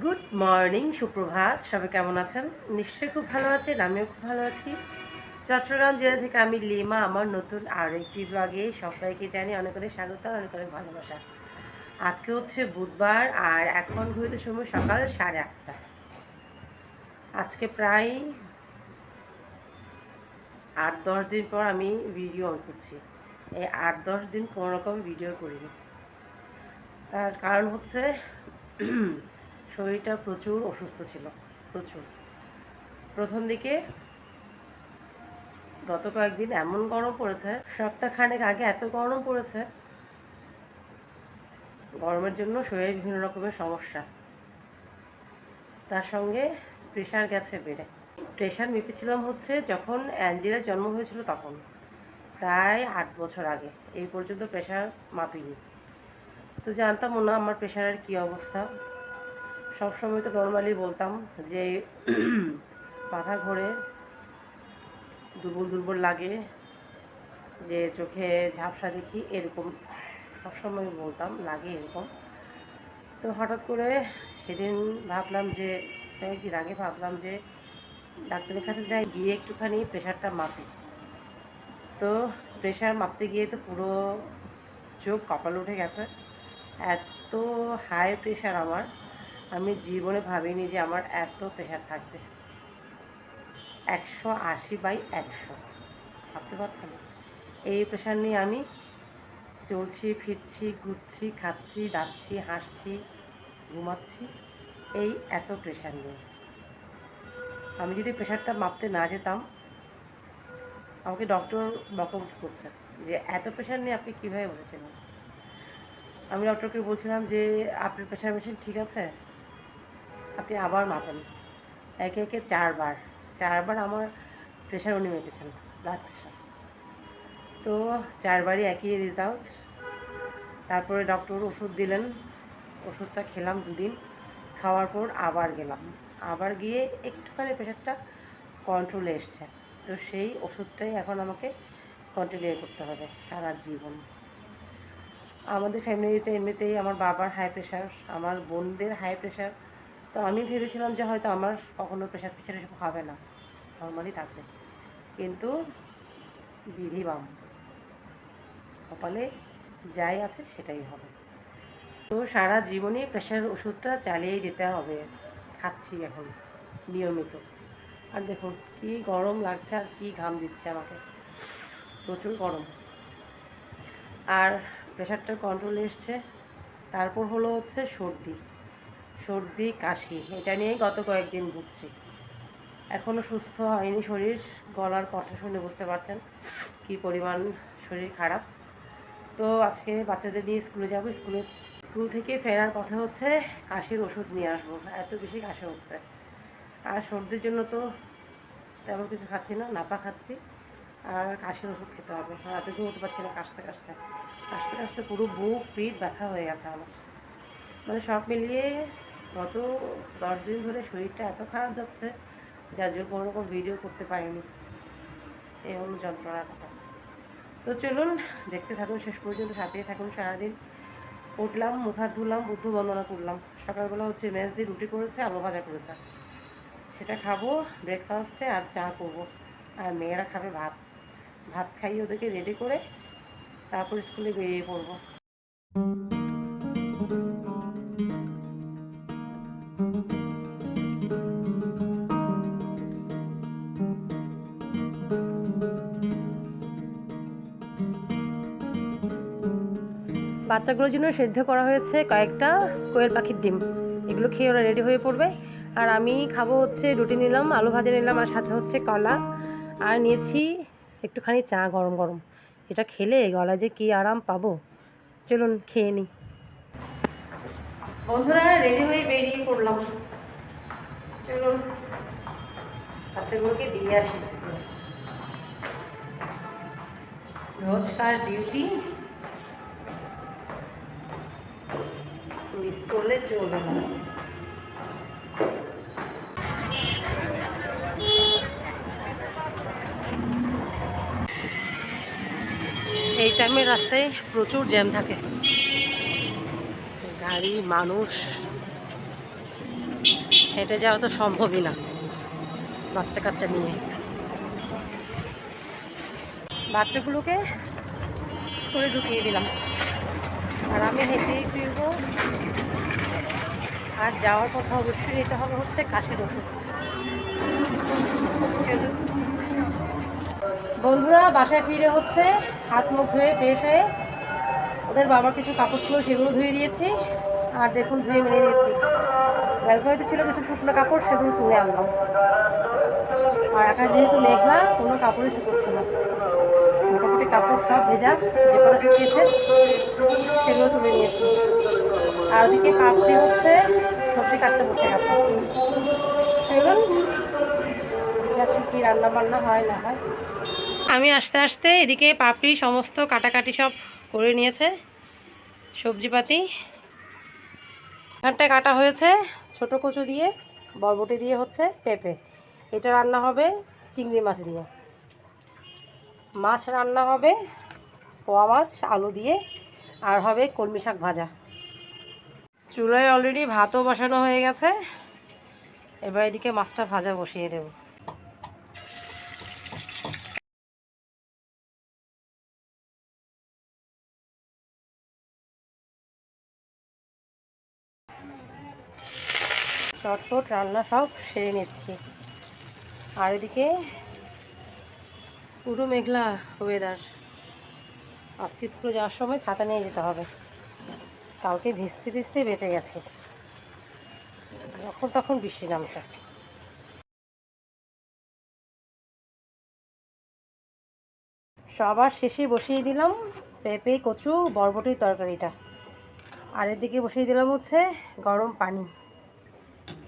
Good morning সুপ্রভাত। সবাই কেমন আছেন? নিশ্চয়ই খুব ভালো আছেন, আমিও খুব ভালো আছি। চট্টগ্রাম জেলা থেকে আমি লিমা, আমার নতুন আর একটি ব্লগে সবাইকে জানি অনেক অনেক স্বাগত, অনেক অনেক ভালোবাসা। আজকে হচ্ছে বুধবার, আর এখন ঘুরতে সময় সকাল সাড়ে আটটা। আজকে প্রায় আট দশ দিন পর আমি ভিডিও অন করছি। এই আট দশ দিন কোনো রকম ভিডিও করিনি। তার কারণ হচ্ছে শরীরটা প্রচুর অসুস্থ ছিল, প্রচুর। প্রথম দিকে গত কয়েকদিন এমন গরম পড়েছে, সপ্তাহখানেক আগে এত গরম পড়েছে, গরমের জন্য শরীরে বিভিন্ন রকমের সমস্যা। তার সঙ্গে প্রেশার গেছে বেড়ে। প্রেশার মেপেছিলাম হচ্ছে যখন অ্যাঞ্জেলার জন্ম হয়েছিল তখন, প্রায় আট বছর আগে। এই পর্যন্ত প্রেশার মাপিনি। তো জানতামও না আমার প্রেশারের কী অবস্থা। সবসময় তো নর্মালি বলতাম যে মাথা ঘোরে, দুর্বল দুর্বল লাগে, যে চোখে ঝাপসা দেখি এরকম সবসময় বলতাম, লাগে এরকম। তো হঠাৎ করে সেদিন ভাবলাম যে, কয়েকদিন আগে ভাবলাম যে ডাক্তারের কাছে যাই, গিয়ে একটুখানি প্রেশারটা মাপি। তো প্রেশার মাপতে গিয়ে তো পুরো চোখ কপাল উঠে গেছে। এত হাই প্রেশার আমার। আমি জীবনে ভাবিনি যে আমার এত প্রেশার থাকবে। একশো আশি বাই একশো। ভাবতে পারছেন? এই প্রেশার নিয়ে আমি চলছি, ফিরছি, ঘুরছি, খাচ্ছি ডাকছি হাসছি, ঘুমাচ্ছি, এই এত প্রেশার নিয়ে। আমি যদি প্রেশারটা মাপতে না যেতাম, আমাকে ডক্টর বকাবকি করছে যে, এত প্রেশার নিয়ে আপনি কীভাবে বলেছিলেন আমি ডক্টরকে বলছিলাম যে, আপনার প্রেশার মেশিন ঠিক আছে? আপনি আবার মাপেন। একে একে চারবার। চারবার আমার প্রেশার উনি মেপেছেন ব্লাড প্রেশার তো চারবারই একই রেজাল্ট তারপরে ডক্টর ওষুধ দিলেন। ওষুধটা খেলাম দুদিন। খাওয়ার পর আবার গেলাম। আবার গিয়ে একটুখানি প্রেশারটা কন্ট্রোলে এসছে। তো সেই ওষুধটাই এখন আমাকে কন্টিনিউ করতে হবে সারা জীবন। আমাদের ফ্যামিলিতে এমনিতেই আমার বাবার হাই প্রেশার আমার বোনদের হাই প্রেশার তো আমি ভেবেছিলাম যে হয়তো আমার কখনো প্রেশার ফেশার এসব হবে না। নর্মালি থাকবে। কিন্তু বিধি বাম কপালে যাই আছে সেটাই হবে। তো সারা জীবনে প্রেশার ওষুধটা চালিয়ে যেতে হবে। খাচ্ছি এখন, নিয়মিত। আর দেখুন, কি গরম লাগছে আর কি ঘাম দিচ্ছে আমাকে। প্রচুর গরম। আর প্রেশারটা কন্ট্রোলে এসছে। তারপর হলো হচ্ছে সর্দি। সর্দি, কাশি, এটা নিয়েই গত কয়েকদিন ভুগছি। এখনও সুস্থ হয়নি শরীর, গলার কথা শুনে বুঝতে পারছেন কি পরিমাণ শরীর খারাপ। তো আজকে বাচ্চাদের নিয়ে স্কুলে যাব, স্কুলে, স্কুল থেকে ফেরার কথা হচ্ছে কাশির ওষুধ নিয়ে আসব, এত বেশি কাশি হচ্ছে। আর সর্দির জন্য তো তেমন কিছু খাচ্ছি না, নাপা খাচ্ছি। আর কাশির ওষুধ খেতে হবে রাতে ঘুমোতে পারছি না কাশতে কাশতে। কাশতে কাশতে পুরো বুক, পিঠ ব্যথা হয়ে গেছে আমার। মানে সব মিলিয়ে গত দশ দিন ধরে শরীরটা এত খারাপ যাচ্ছে, যার জন্য কোনো রকম ভিডিও করতে পারিনি। এই হলো যন্ত্রণার কথা। তো চলুন, দেখতে থাকুন, শেষ পর্যন্ত সাথেই থাকুন সারাদিন। উঠলাম, মুখ হাত ধুলাম, বুদ্ধ বন্দনা করলাম। সকালবেলা হচ্ছে মেজ দিয়ে রুটি করেছে, আলু ভাজা করেছে। সেটা খাব ব্রেকফাস্টে আর চা করব। আর মেয়েরা খাবে ভাত। ভাত খাইয়ে ওদেরকে রেডি করে তারপর স্কুলে বেরিয়ে পড়ব। বাচ্চাগুলোর জন্য সেদ্ধ করা হয়েছে কয়েকটা কোয়েল পাখির ডিম। এগুলো খেয়ে ওরা রেডি হয়ে পড়বে। আর আমি খাব হচ্ছে রুটি নিলাম, আলু ভাজা নিলাম, আর সাথে হচ্ছে কলা। আর নিয়েছি একটুখানি চা গরম গরম। এটা খেলে গলায় যে কি আরাম পাবো? চলুন খেয়ে নিই বন্ধুরা, রেডি হয়ে বেরিয়ে পড়লাম। চলুন, বাচ্চাগুলোকে দিয়ে আসি রোজকার ডিউটি? মিস করলে চলবে না। এই টাইমে রাস্তায় প্রচুর জ্যাম থাকে। গাড়ি, মানুষ, হেঁটে যাওয়া তো সম্ভবই না বাচ্চা কাচ্চা নিয়ে। বাচ্চাগুলোকে স্কুলে ঢুকিয়ে দিলাম। আর আমি হেঁটেই ফিরবো। আর যাওয়ার কথা অবশ্যই নিতে হবে হচ্ছে কাশির ওষুধ। বন্ধুরা, বাসায় ফিরে হচ্ছে, হাত মুখ ধুয়ে ফ্রেশ হয়ে ওদের বাবার কিছু কাপড় ছিল সেগুলো ধুয়ে দিয়েছি। আর দেখুন, ধুয়ে মেরে দিয়েছি। ব্যালকনিতে ছিল কিছু শুকনো কাপড়, সেগুলো তুলে আনলাম। আর আকাশ যেহেতু মেঘলা, কোনো কাপড়ই শুকোচ্ছে না। মোটামুটি কাপড় সব ভেজা যে কটা শুকিয়েছে, সেগুলো তুলে নিয়েছি। আর ওদিকে পাপড়ি হচ্ছে, সবজি কাটতে বসে গেছে। ঠিক আছে কি রান্না বান্না হয় না হয়। আমি আস্তে আস্তে এদিকে পাপড়ি, সমস্ত কাটাকাটি সব করে নিয়েছে, সবজিপাতি। এখানটায় কাটা হয়েছে, ছোট কচু দিয়ে, বরবটি দিয়ে হচ্ছে পেঁপে। এটা রান্না হবে চিংড়ি মাছ দিয়ে। মাছ রান্না হবে, পোয়া মাছ, আলু দিয়ে, আর হবে কলমি শাক ভাজা। চুলায় অলরেডি ভাতও বসানো হয়ে গেছে। এবার এদিকে মাছটা ভাজা বসিয়ে দেব। চটপট রান্না সব সেরে নিচ্ছি। আর এদিকে পুরো মেঘলা ওয়েদার আজকে স্কুলে যাওয়ার সময় ছাতা নিয়ে যেতে হবে। কালকে ভিজতে ভিজতে বেঁচে গেছে। যখন তখন বৃষ্টি নামছে। সবার শেষে বসিয়ে দিলাম পেঁপে, কচু, বরবটির তরকারিটা। আর এদিকে বসিয়ে দিলাম হচ্ছে গরম পানি।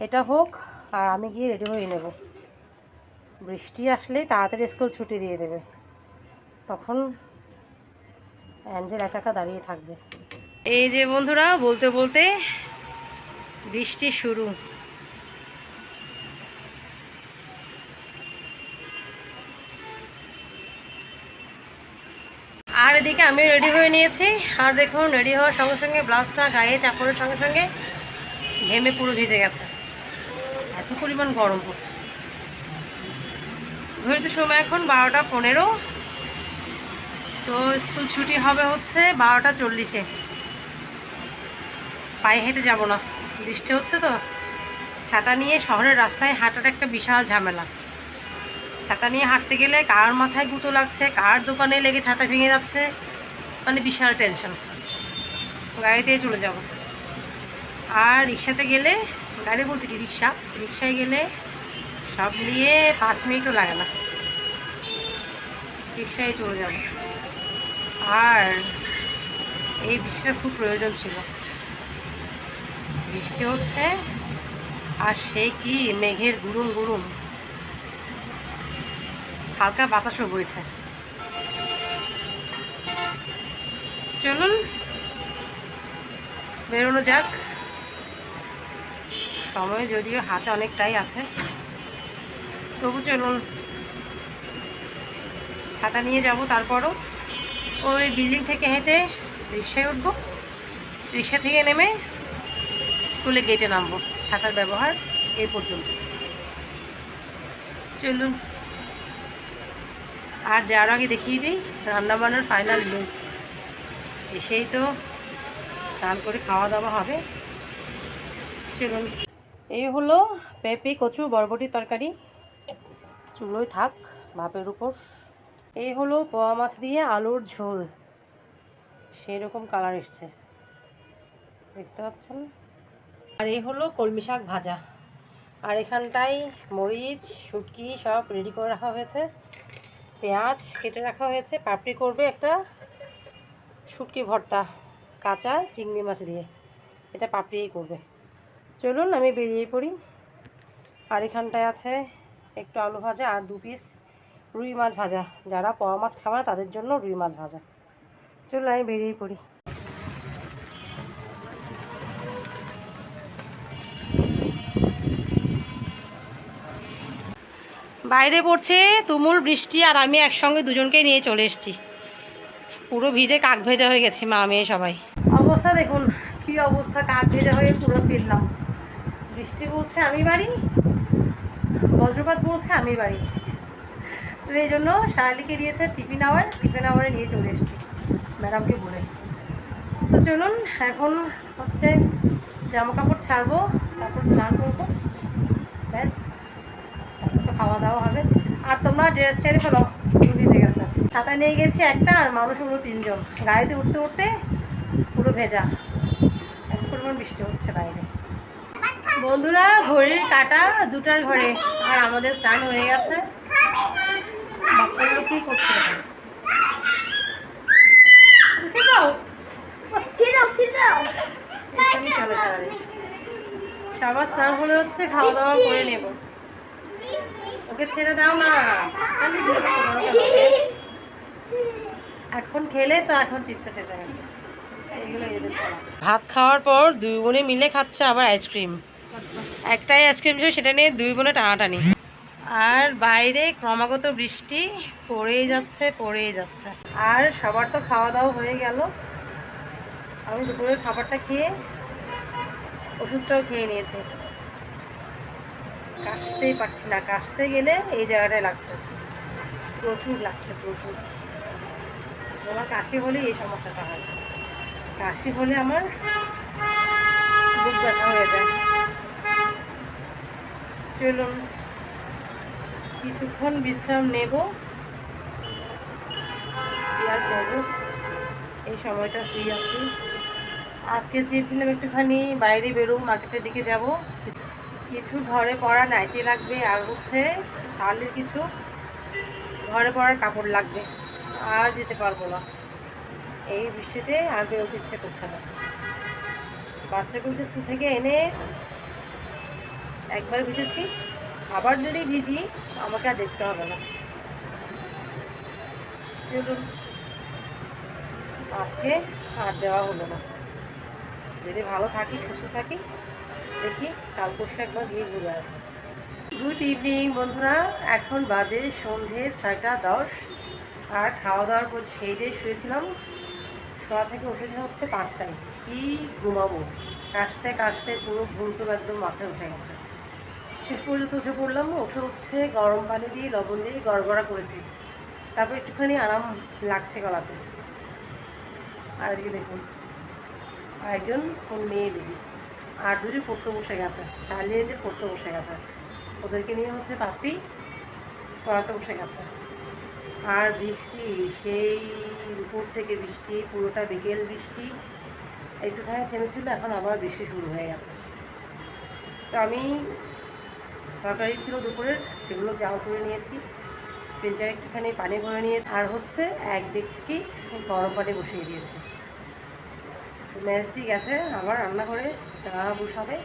এটা হোক আর আমি গিয়ে রেডি হয়ে নেব। বৃষ্টি আসলে তাড়াতাড়ি স্কুল ছুটি দিয়ে দেবে। তখন অ্যাঞ্জেল একা একা দাঁড়িয়ে থাকবে। এই যে বন্ধুরা, বলতে বলতে বৃষ্টি শুরু। আর এদিকে আমি রেডি হয়ে নিয়েছি। আর দেখুন, রেডি হওয়ার সঙ্গে সঙ্গে ব্লাউজটা গায়ে চাপড়ের সঙ্গে সঙ্গে ঘেমে পুরো ভিজে গেছে। এত পরিমাণ গরম পড়ছে। ঘড়িতে সময় এখন বারোটা পনেরো। তো স্কুল ছুটি হবে হচ্ছে বারোটা চল্লিশে। পায়ে হেঁটে যাব না। বৃষ্টি হচ্ছে তো। ছাতা নিয়ে শহরের রাস্তায় হাঁটাটা একটা বিশাল ঝামেলা। ছাতা নিয়ে হাঁটতে গেলে কার মাথায় গুঁতো লাগছে, কার দোকানে লেগে ছাতা ভেঙে যাচ্ছে মানে বিশাল টেনশন গাড়িতেই চলে যাব। আর রিক্সাতে গেলে, গাড়ি বলতে কি, রিক্সা? রিক্সায় গেলে সব নিয়ে পাঁচ মিনিটও লাগে না। রিক্সায় চলে যাব। আর এই বৃষ্টিটা খুব প্রয়োজন ছিল। বৃষ্টি হচ্ছে, আর সেই কি মেঘের গুরুম গুরুম হালকা বাতাসও বইছে। চলুন, বেরোনো যাক। সময় যদিও হাতে অনেকটাই আছে। তবু চলুন। ছাতা নিয়ে যাব তারপরও। ওই বিল্ডিং থেকে হেঁটে রিক্সায় উঠবো। রিক্সা থেকে নেমে স্কুলে গেটে নামবো। ছাতার ব্যবহার এই পর্যন্ত। চলুন। আর যার আগে দেখিয়ে দিই, রান্নাবান্নার ফাইনাল লুক এসেই তো স্নান করে খাওয়া দাওয়া হবে। চলুন। এই হলো পেঁপে, কচু, বরবটির তরকারি। চুলোয় থাক, ভাপের উপর। এই হলো পোয়া মাছ দিয়ে আলুর ঝোল। সেই রকম কালার এসছে। দেখতে পাচ্ছেন? আর এই হলো কলমি শাক ভাজা। আর এখানটায় মরিচ, শুটকি সব রেডি করে রাখা হয়েছে। পেঁয়াজ কেটে রাখা হয়েছে। পাপড়ি করবে একটা শুটকি ভর্তা, কাঁচা চিংড়ি মাছ দিয়ে। এটা পাপড়িই করবে। চলুন আমি বেরিয়ে পড়ি। আর এখানটায় আছে একটু আলু ভাজা আর দু পিস রুই মাছ ভাজা। যারা পোয়া মাছ খাবে না, তাদের জন্য রুই মাছ ভাজা। চলুন, আমি বেরিয়ে পড়ি। বাইরে পড়ছে তুমুল বৃষ্টি আর আমি একসঙ্গে দুজনকে নিয়ে চলে এসেছি। পুরো ভিজে কাক ভেজা হয়ে গেছি, মা মেয়ে সবাই। অবস্থা দেখুন, কি অবস্থা, কাক ভেজা হয়ে পুরো ফিরলাম বৃষ্টি বলছে আমি বাড়ি বজ্রপাত বলছে আমি বাড়ি। তো এই জন্য শার্লিকে দিয়েছে টিফিন আওয়ার টিফিন আওয়ারে নিয়ে চলে এসেছি, ম্যাডামকে বলে। তো চলুন, এখন হচ্ছে জামা কাপড় ছাড়বো, তারপর স্নান করব। ব্যাস, তারপর তো খাওয়া দাওয়া হবে। আর তোমরা ড্রেস ছেড়ে ফেলো ভিজে গেছে। ছাতা নিয়ে গেছি একটা আর মানুষ হলো তিনজন। গাড়িতে উঠতে উঠতে পুরো ভেজা। এত পরিমাণ বৃষ্টি হচ্ছে বাইরে। বন্ধুরা ঘড়ির কাটা দুটার ঘরে। আর আমাদের স্নান হয়ে গেছে। বাচ্চাগুলো কি করছে। সবার স্নান হলে হচ্ছে খাওয়া দাওয়া করে নেব। ওকে ছেড়ে দাও না? এখন খেলে তো এখন চিত্ত চেঁচা গেছে। ভাত খাওয়ার পর দুই বোনে মিলে খাচ্ছে আবার আইসক্রিম। একটাই আইসক্রিম ছিল, সেটা নিয়ে দুই বোনে টানাটানি। আর বাইরে ক্রমাগত বৃষ্টি পড়েই যাচ্ছে পড়েই যাচ্ছে। আর সবার তো খাওয়া দাওয়া হয়ে গেল। আমি দুপুরের খাবারটা খেয়ে ওষুধটাও খেয়ে নিয়েছি। কাশতেই পারছি না। কাশতে গেলে এই জায়গাটায় লাগছে। প্রচুর লাগছে, প্রচুর। আমার কাশি হলে এই সমস্যাটা হয়। কাশি হলে আমার বুক ব্যথা হয়ে যায়। চলুন, কিছুক্ষণ বিশ্রাম নেব। এই সময়টা ফ্রি আছি। আজকে চেয়েছিলাম একটুখানি বাইরে বেরো মার্কেটের দিকে যাব। কিছু ঘরে পরা নাইটি লাগবে আর হচ্ছে শালের কিছু ঘরে পরার কাপড় লাগবে। আর যেতে পারব না। এই বৃষ্টিতে আর বেরোতে ইচ্ছে করছে না। বাচ্চাগুলোকে স্কুল থেকে এনে একবার ভিজেছি। আবার যদি ভিজি, আমাকে আর দেখতে হবে না। আজকে আর দেওয়া হলো না। যদি ভালো থাকি, সুস্থ থাকি, দেখি কাল পরশু একবার গিয়ে ঘুরে আসব। গুড ইভিনিং বন্ধুরা, এখন বাজে সন্ধে ছয়টা দশ। আর খাওয়া দাওয়ার পর সেই যে শুয়েছিলাম, শোয়া থেকে উঠেছে হচ্ছে পাঁচটায়। কি ঘুমাবো? কাশতে কাশতে পুরো ঘুম তো একদম মাথায় উঠে গেছে। শেষ পর্যন্ত উঠে পড়লাম, উঠে উঠছে গরম পানি দিয়ে, লবণ দিয়ে গড়গড়া করেছি। তারপর একটুখানি আরাম লাগছে গলাতে। আর এদিকে দেখুন আরেকজন ফোন নিয়ে দিদি আর দুটি পড়তে বসে গেছে। শালিনীদের পড়তে বসে গেছে। ওদেরকে নিয়ে হচ্ছে পাপি পড়াতে বসে গেছে। আর বৃষ্টি, সেই উপর থেকে বৃষ্টি, পুরোটা বিকেল বৃষ্টি। একটুখানি থেমেছিল এখন আবার বৃষ্টি শুরু হয়ে গেছে। তো আমি তরকারি ছিল দুপুরের সেগুলো জাল করে নিয়েছি। ফ্রিজে একটুখানি পানি ভরে নিয়ে, আর হচ্ছে এক ডেকচি গরম পানি বসিয়ে দিয়েছি। মেজদি গেছে আবার রান্না করে চা বসাবে,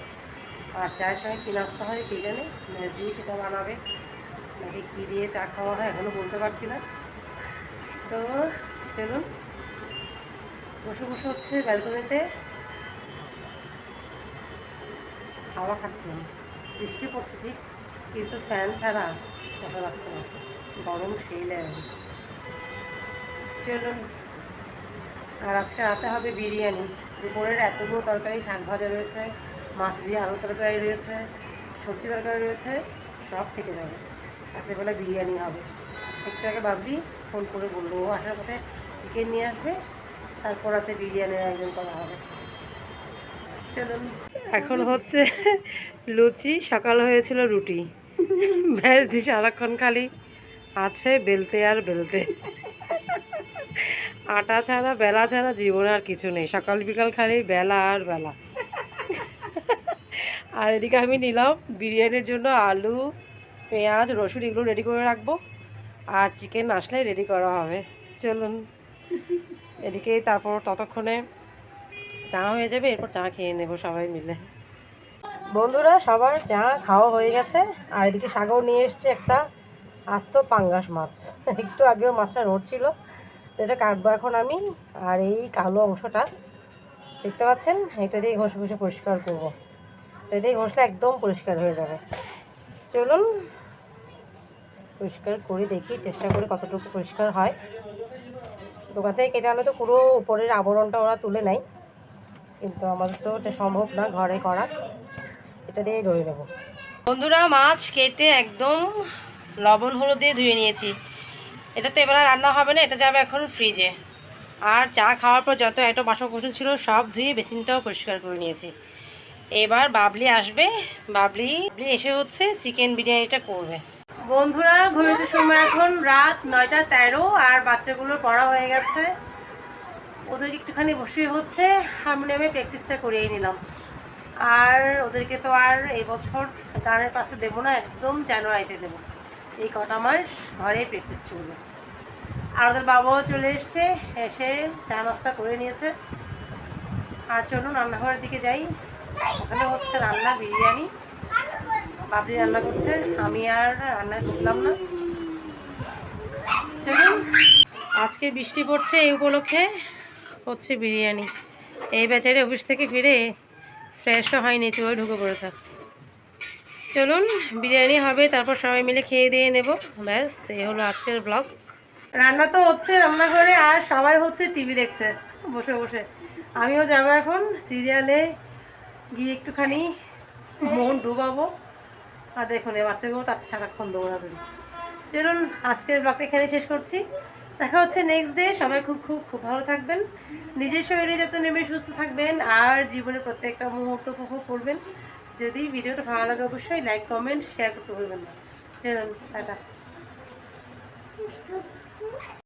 আর চায়ের সঙ্গে কী নাস্তা হয় কে জানে মেজদি সেটা বানাবে। নাকি কী দিয়ে চা খাওয়া হয় এখনও বলতে পারছি না। তো চলুন বসে বসে হচ্ছে ব্যালকনিতে হাওয়া খাচ্ছিলাম। বৃষ্টি পড়ছে ঠিক, কিন্তু ফ্যান ছাড়া দেখা যাচ্ছে না। গরম সেই লেগে চলুন, আর আজকে রাতে হবে বিরিয়ানি। দুপুরের এতগুলো তরকারি, শাক ভাজা রয়েছে, মাছ দিয়ে আলু তরকারি রয়েছে, সবজি তরকারি রয়েছে, সব থেকে যাবে। রাত্রেবেলা বিরিয়ানি হবে। একটু আগে বাবলি ফোন করে বলল, ও আসার পথে চিকেন নিয়ে আসবে তারপর বিরিয়ানির আয়োজন করা হবে। চলুন। এখন হচ্ছে লুচি, সকাল হয়েছিল রুটি। ব্যাস, দি সারাক্ষণ খালি আছে বেলতে আর বেলতে। আটা ছাড়া, বেলা ছাড়া জীবনে আর কিছু নেই। সকাল বিকাল খালি বেলা আর বেলা। আর এদিকে আমি নিলাম বিরিয়ানির জন্য আলু, পেঁয়াজ, রসুন, এগুলো রেডি করে রাখব। আর চিকেন আসলে রেডি করা হবে। চলুন। এদিকে তারপর ততক্ষণে চা হয়ে যাবে, এরপর চা খেয়ে নেব সবাই মিলে। বন্ধুরা, সবার চা খাওয়া হয়ে গেছে, আর এদিকে সাগর নিয়ে এসছে একটা আস্ত পাঙ্গাস মাছ। একটু আগেও মাছটা নড়ছিল এটা কাটবো এখন আমি, আর এই কালো অংশটা দেখতে পাচ্ছেন, এটা দিয়ে ঘষে ঘষে পরিষ্কার করব। এটা দিয়ে ঘষলে একদম পরিষ্কার হয়ে যাবে। চলুন, পরিষ্কার করে দেখি, চেষ্টা করি কতটুকু পরিষ্কার হয়। দোকান থেকে কেটে আনলে তো পুরো উপরের আবরণটা ওরা তুলে নেয়। কিন্তু আমাদের তো এটা সম্ভব না ঘরে করা। এটা দিয়ে ধুয়ে নেব। বন্ধুরা, মাছ কেটে একদম লবণ হলুদ দিয়ে ধুয়ে নিয়েছি। এটা তো এবার রান্না হবে না, এটা যাবে এখন ফ্রিজে আর চা খাওয়ার পর যত বাসন কুসন ছিল, সব ধুয়ে বেসিনটাও পরিষ্কার করে নিয়েছি। এবার বাবলি আসবে। বাবলি এসে হচ্ছে চিকেন বিরিয়ানিটা করবে। বন্ধুরা ঘুরতে সময় এখন রাত নয়টা তেরো আর বাচ্চাগুলোর পড়া হয়ে গেছে। ওদের একটুখানি বসে হচ্ছে হারমোনিয়ামে প্র্যাকটিসটা করিয়ে নিলাম। আর ওদেরকে তো আর এই বছর গানের পাশে দেবো না, একদম জানুয়ারিতে দেবো। এই কটা মাস ঘরে প্র্যাকটিস চলবে। আর ওদের বাবাও চলে এসছে, এসে চা নাস্তা করে নিয়েছে। আর চলুন, রান্নাঘরের দিকে যাই। ওখানে হচ্ছে রান্না, বিরিয়ানি। বাবরি রান্না করছে। আমি আর রান্না করলাম না। চলুন। আজকে বৃষ্টি পড়ছে এই উপলক্ষে হচ্ছে বিরিয়ানি। এই বেচারে অফিস থেকে ফিরে ফ্রেশও হয়নি চুয়ে ঢুকে পড়েছে। চলুন, বিরিয়ানি হবে, তারপর সবাই মিলে খেয়ে দিয়ে নেব। ব্যাস, এই হলো আজকের ব্লগ। রান্না তো হচ্ছে রান্নাঘরে, আর সবাই হচ্ছে টিভি দেখছে। বসে বসে। আমিও যাব এখন সিরিয়ালে। গিয়ে একটুখানি মন ডুবাবো। আর দেখুন, এই বাচ্চাগুলো তার সারাক্ষণ দৌড়াবেন চলুন, আজকের ব্লগটা এখানে শেষ করছি। দেখা হচ্ছে নেক্সট ডে সবাই খুব খুব খুব ভালো থাকবেন। নিজের শরীরে যত নেমে সুস্থ থাকবেন আর জীবনে প্রত্যেকটা মুহূর্ত উপভোগ করবেন। যদি ভিডিওটা ভালো লাগে, অবশ্যই লাইক কমেন্ট শেয়ার করতে ভুলবেন না। চলুন, টাটা।